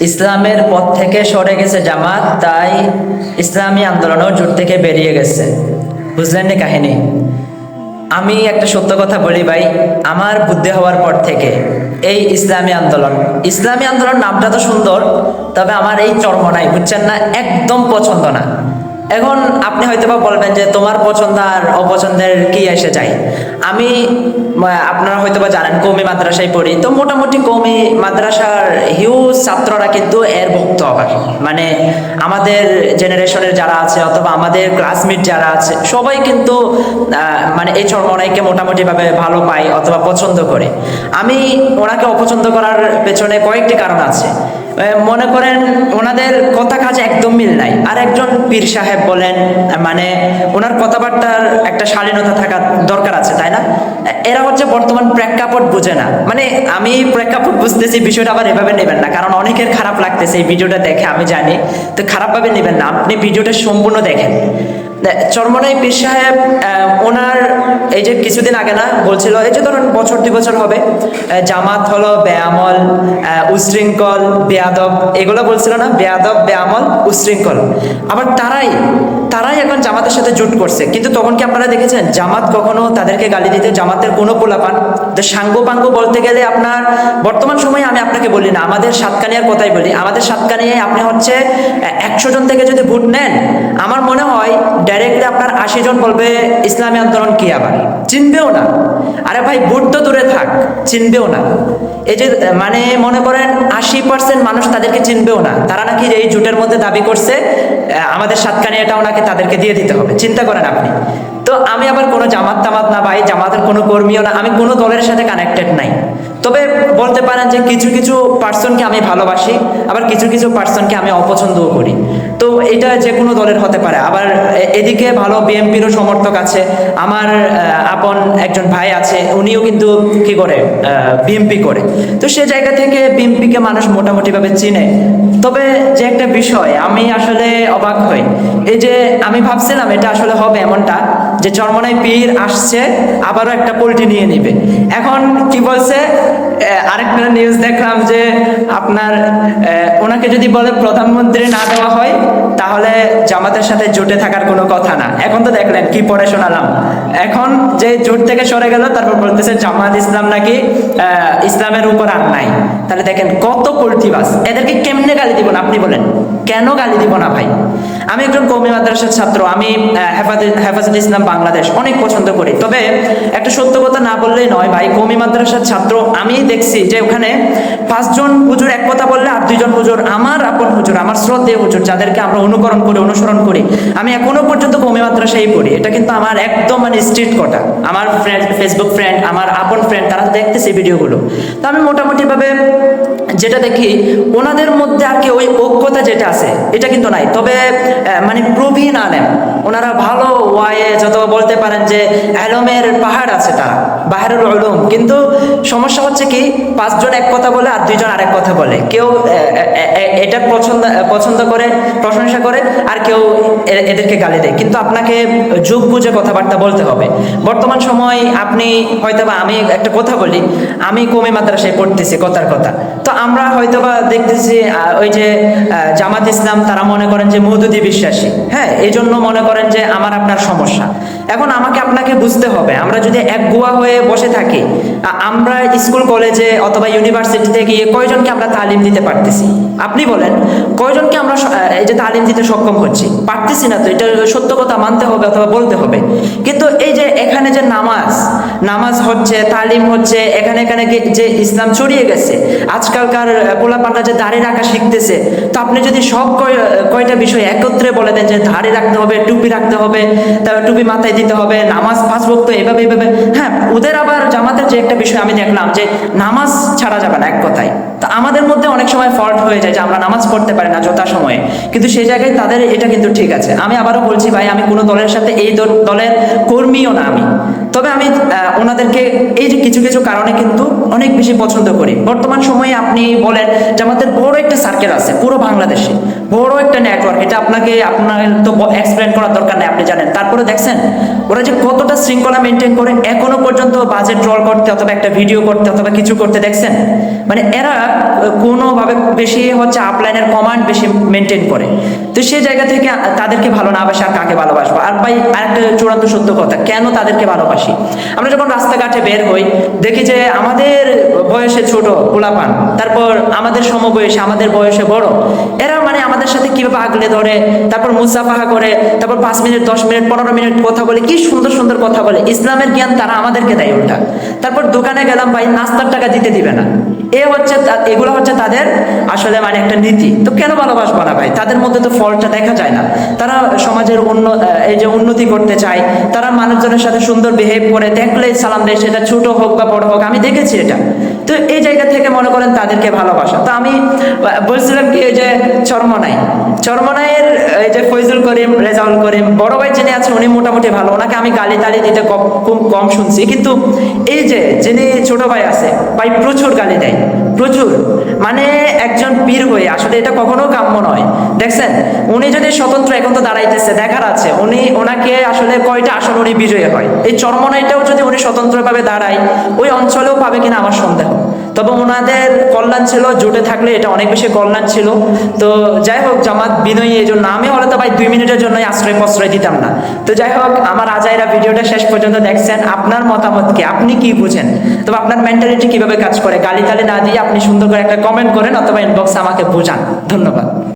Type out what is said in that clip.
ইসলামের পথ থেকে সরে গেছে জামাত, তাই ইসলামী আন্দোলনও জোট থেকে বেরিয়ে গেছে। বুঝলেন না কাহিনী? আমি একটা সত্য কথা বলি ভাই, আমার বুদ্ধি হওয়ার পর থেকে এই ইসলামী আন্দোলন। ইসলামী আন্দোলন নামটা তো সুন্দর, তবে আমার এই চর্ম নাই, বুঝছেন না? একদম পছন্দ না। এখন আপনি হয়তো বা বলবেন যে তোমার পছন্দ আর অপছন্দের কি এসে যায়? আমি আপনারা হয়তো বা জানেন, কৌমি মাদ্রাসায় পড়ি। তো মোটামুটি কৌমি মাদ্রাসার হিউজ ছাত্ররা কিন্তু এর ভক্ত আবার মানে আমাদের জেনারেশনের যারা আছে অথবা আমাদের ক্লাসমেট যারা আছে, সবাই কিন্তু মানে এই চরমনাইকে মোটামুটিভাবে ভালো পায় অথবা পছন্দ করে। আমি ওনাকে অপছন্দ করার পেছনে কয়েকটি কারণ আছে। মনে করেন ওনাদের কথা কাজে একদম মিল নাই। আর একজন পীর সাহেব বলেন মানে ওনার কথাবার্তার একটা শালীনতা থাকা দরকার আছে, তাই না? এরা হচ্ছে বর্তমান প্রেক্ষাপট বুঝে না। মানে আমি প্রেক্ষাপট বুঝতেছি, বিষয়টা আবার এভাবে নেবেন না, কারণ অনেকের খারাপ লাগতেছে এই ভিডিওটা দেখে, আমি জানি। তো খারাপভাবে নেবেন না, আপনি ভিডিওটা সম্পূর্ণ দেখেন। চরমনাই পীর সাহেব ওনার এই যে কিছুদিন আগে না বলছিল, এই যে ধরুন বছর দুই বছর হবে জামাত হলো ব্যায়ামল উশৃঙ্খল, বেয়াদব, এগুলো বলছিল না, বেয়াদব ব্যায়ামল উশৃঙ্খল। আবার তারাই তারাই এখন জামাতের সাথে জুট করছে। কিন্তু তখন কি আপনারা দেখেছেন, জামাত কখনো তাদেরকে গালি দিতে, জামাতের কোনো পোলাপান? তো সাঙ্গ পাঙ্গ বলতে গেলে আপনার, বর্তমান সময়ে আমি আপনাকে বলি না, আমাদের সাতকানিয়ার কথাই বলি? আমাদের সাতকানিয়ায় আপনি হচ্ছে একশো জন থেকে যদি ভোট নেন, আমার মনে হয় ডাইরেক্টলি আপনার আশি জন বলবে, ইসলামী আন্দোলন কি আবার? চিনবেও না। আরে ভাই, ভোট তো দূরে থাক, চিনবেও না। এই যে মানে মনে করেন, আশি পার্সেন্ট মানুষ তাদেরকে চিনবেও না। তারা নাকি এই জুটের মধ্যে দাবি করছে, আমাদের আমাদের এটাও নাকি তাদেরকে দিয়ে দিতে হবে। চিন্তা করেন আপনি। তো আমি আবার কোনো জামাত তামাত না ভাই, জামাতের কোনো কর্মীও না, আমি কোনো দলের সাথে কানেক্টেড নাই। তবে বলতে পারেন যে কিছু কিছু পার্সনকে আমি ভালোবাসি, আবার কিছু কিছু পার্সনকে আমি অপছন্দও করি। তো এটা যে কোনো দলের হতে পারে। আবার এদিকে ভালো বিএমপিরও সমর্থক আছে, আমার আপন একজন ভাই আছে, উনিও কিন্তু কি করে বিএমপি করে। তো সে জায়গা থেকে বিএমপিকে মানুষ মোটামুটিভাবে চিনে। তবে যে একটা বিষয়, আমি আসলে অবাক হই। এই যে আমি ভাবছিলাম এটা আসলে হবে এমনটা যে চরমনাই পীর আসছে আবারও একটা পোল্ট্রি নিয়ে নিবে। এখন কি বলছে? আরেকটা নিউজ দেখলাম যে আপনার ওনাকে যদি বলে প্রধানমন্ত্রী না দেওয়া হয় তাহলে জামাতের সাথে জোটে থাকার কোনো কথা না। এখন তো দেখলেন কি পড়ে শোনালাম। এখন যে জোট থেকে সরে গেল তারপর বলতেছে জামাত ইসলাম নাকি ইসলামের উপর আর নাই। তাহলে দেখেন কত পোল্ট্রি বাস। এদেরকে কেমনে গালি দিব না? আপনি বলেন। কেন গালি দিব না ভাই? আমি একজন কৌমি মাদ্রাসার ছাত্র। আমি আহ, হেফাজত হেফাজত ইসলাম বাংলাদেশ অনেক পছন্দ করি। তবে একটা সত্য কথা না বললেই নয় ভাই কৌমি মাদ্রাসার ছাত্র আমি দেখছি যে ওখানে পাঁচজন হুজুর এক কথা বললে আর দুইজন হুজুর, আমার আপন হুজুর, আমার শ্রদ্ধেয় হুজুর, যাদেরকে আমরা অনুকরণ করি, অনুসরণ করি, আমি এখনও পর্যন্ত কৌমি মাদ্রাসায় পড়ি। এটা কিন্তু আমার একদম মানে স্ট্রিট কথা আমার ফ্রেন্ড ফেসবুক ফ্রেন্ড আমার আপন ফ্রেন্ড তারা দেখতেছে ভিডিওগুলো। তো আমি মোটামুটিভাবে যেটা দেখি, ওনাদের মধ্যে আর কি ওই ঐক্যতা যেটা আছে, এটা কিন্তু নাই। তবে মানে প্রবীণ আলেম ওনারা ভালো ওয়ায়ে যত বলতে পারেন যে আলমের পাহাড় আছে তারা, বাহারুল উলুম। কিন্তু সমস্যা হচ্ছে কি, পাঁচজন এক কথা বলে আর দুইজন আরেক কথা বলে। কেউ এটা পছন্দ পছন্দ করে, প্রশংসা করে, আর কেউ এদেরকে গালি দেয়। কিন্তু আপনাকে যুগ বুঝে কথাবার্তা বলতে হবে। বর্তমান সময় আপনি হয়তোবা, আমি একটা কথা বলি, আমি কমে মাদ্রাসায় পড়তেছি কথার কথা। তো আমরা হয়তোবা দেখতেছি ওই যে জামাত ইসলাম, তারা মনে করেন যে মধুদি বিশ্বাসী। হ্যাঁ এই জন্য মনে করেন যে আমার আপনার সমস্যা। এখন আমাকে আপনাকে বুঝতে হবে। আমরা যদি এক গুয়া হয়ে বসে থাকি আমরা স্কুল, কলেজে অথবা ইউনিভার্সিটিতে গিয়ে কয়জনকে আমরা তালিম দিতে পারতেছি? আপনি বলেন, কয়জনকে আমরা এই যে তালিম দিতে সক্ষম হচ্ছি? পারতেছি না তো, এটা সত্য কথা মানতে হবে অথবা বলতে হবে। কিন্তু এই যে এখানে যে নামাজ নামাজ হচ্ছে, তালিম হচ্ছে, এখানে এখানে যে ইসলাম ছড়িয়ে গেছে, আজকালকার পোলা পোলাপানরা যে দাড়ি রাখা শিখতেছে, তো আপনি যদি সব কয়- কয়টা বিষয় একত্রে বলে দেন যে দাড়ি রাখতে হবে, টুপি রাখতে হবে, তারপর টুপি মাথায় দিতে হবে, নামাজ পাঁচ ভক্ত এভাবে এভাবে। হ্যাঁ ওদের আবার জামাতের যে একটা বিষয় আমি দেখলাম যে নামাজ ছাড়া যাবে না এক কথায়। তো আমাদের মধ্যে অনেক সময় ফল্ট হয়ে যায় যে আমরা নামাজ পড়তে পারি না যথা সময়ে কিন্তু সেই জায়গায় তাদের এটা কিন্তু ঠিক আছে। আমি আবারও বলছি ভাই, আমি কোনো দলের সাথে এই দলের কর্মীও না আমি। তবে আমি ওনাদেরকে এই যে কিছু কিছু কারণে কিন্তু অনেক বেশি পছন্দ করি। বর্তমান সময়ে আপনি বলেন যে আমাদের বড় একটা সার্কেল আছে, পুরো বাংলাদেশে। বড় একটা নেটওয়ার্ক এটা আপনাকে, আপনার তো এক্সপ্লেন করার দরকার নেই, আপনি জানেন। তারপরে দেখছেন, ওরা যে কতটা শৃঙ্খলা মেনটেন করে, এখনও পর্যন্ত বাজেট রোল করতে অথবা একটা ভিডিও করতে অথবা কিছু করতে, দেখছেন? মানে এরা কোনোভাবে বেশি হচ্ছে আপলাইনের কমান্ড বেশি মেনটেন করে। তো সেই জায়গা থেকে তাদেরকে ভালো না বাসে আর কাকে ভালোবাসবো? আর ভাই, আরেকটা চূড়ান্ত সত্য কথা, কেন তাদেরকে ভালোবাসি? আমরা যখন রাস্তাঘাটে বের হই, দেখি যে আমাদের বয়সে ছোট পোলাপান, তারপর আমাদের সমবয়সে, আমাদের বয়সে বড়, এরা মানে আমাদের সাথে কীভাবে আগলে ধরে তারপর মুসাফাহা করে তারপর পাঁচ মিনিট দশ মিনিট পনেরো মিনিট কথা বলে কি সুন্দর সুন্দর কথা বলে। ইসলামের জ্ঞান তারা আমাদেরকে দেয় উল্টা। তারপর দোকানে গেলাম ভাই নাস্তার টাকা দিতে দিবে না। এ হচ্ছে এগুলো হচ্ছে তাদের আসলে মানে একটা নীতি। তো কেন ভালোবাসবো না ভাই? তাদের মধ্যে তো ফলটা দেখা যায় না। তারা সমাজের আহ, এই যে উন্নতি করতে চায় তারা মানুষজনের সাথে সুন্দর বিহেভ করে দেখলেই সালাম দেয় সেটা ছোট হোক বা বড় হোক আমি দেখেছি এটা। তো এই জায়গা থেকে মনে করেন তাদেরকে ভালোবাসা। তো আমি বলছিলাম কি যে চরমনাই। চরমনাইয়ের এই যে ফৈজুল করিম, রেজাউল করিম, বড় ভাই যিনি আছেন, উনি মোটামুটি ভালো। ওনাকে আমি গালি তালি দিতে কম- খুব কম শুনছি। কিন্তু এই যে যিনি ছোট ভাই আছে, ভাই প্রচুর গালি দেয়। প্রচুর। মানে একজন পীর হয়ে, আসলে এটা কখনো কাম্য নয়। দেখছেন? উনি যদি স্বতন্ত্র এখন তো দাঁড়াইতেছে, দেখার আছে। উনি, ওনাকে আসলে কয়টা আসন উনি বিজয়ী হয়? এই চরমনাইটাও যদি উনি স্বতন্ত্রভাবে দাঁড়ায়, ওই অঞ্চলেও পাবে কিনা আমার সন্দেহ। তবে ওনাদের কল্যাণ ছিল, জোটে থাকলে এটা অনেক বেশি কল্যাণ ছিল। তো যাই হোক, জামাত বিনয়ী এই জন্য আমি হলে তো ভাই দুই মিনিটের জন্যই আশ্রয় প্রশ্রয় দিতাম না। তো যাই হোক, আমার আজাইরা ভিডিওটা শেষ পর্যন্ত দেখছেন। আপনার মতামত কি? আপনি কি বুঝেন? তবে আপনার মেন্টালিটি কীভাবে কাজ করে? গালি তালে না দিয়ে আপনি সুন্দর করে একটা কমেন্ট করেন অথবা ইনবক্সে আমাকে বোঝান। ধন্যবাদ।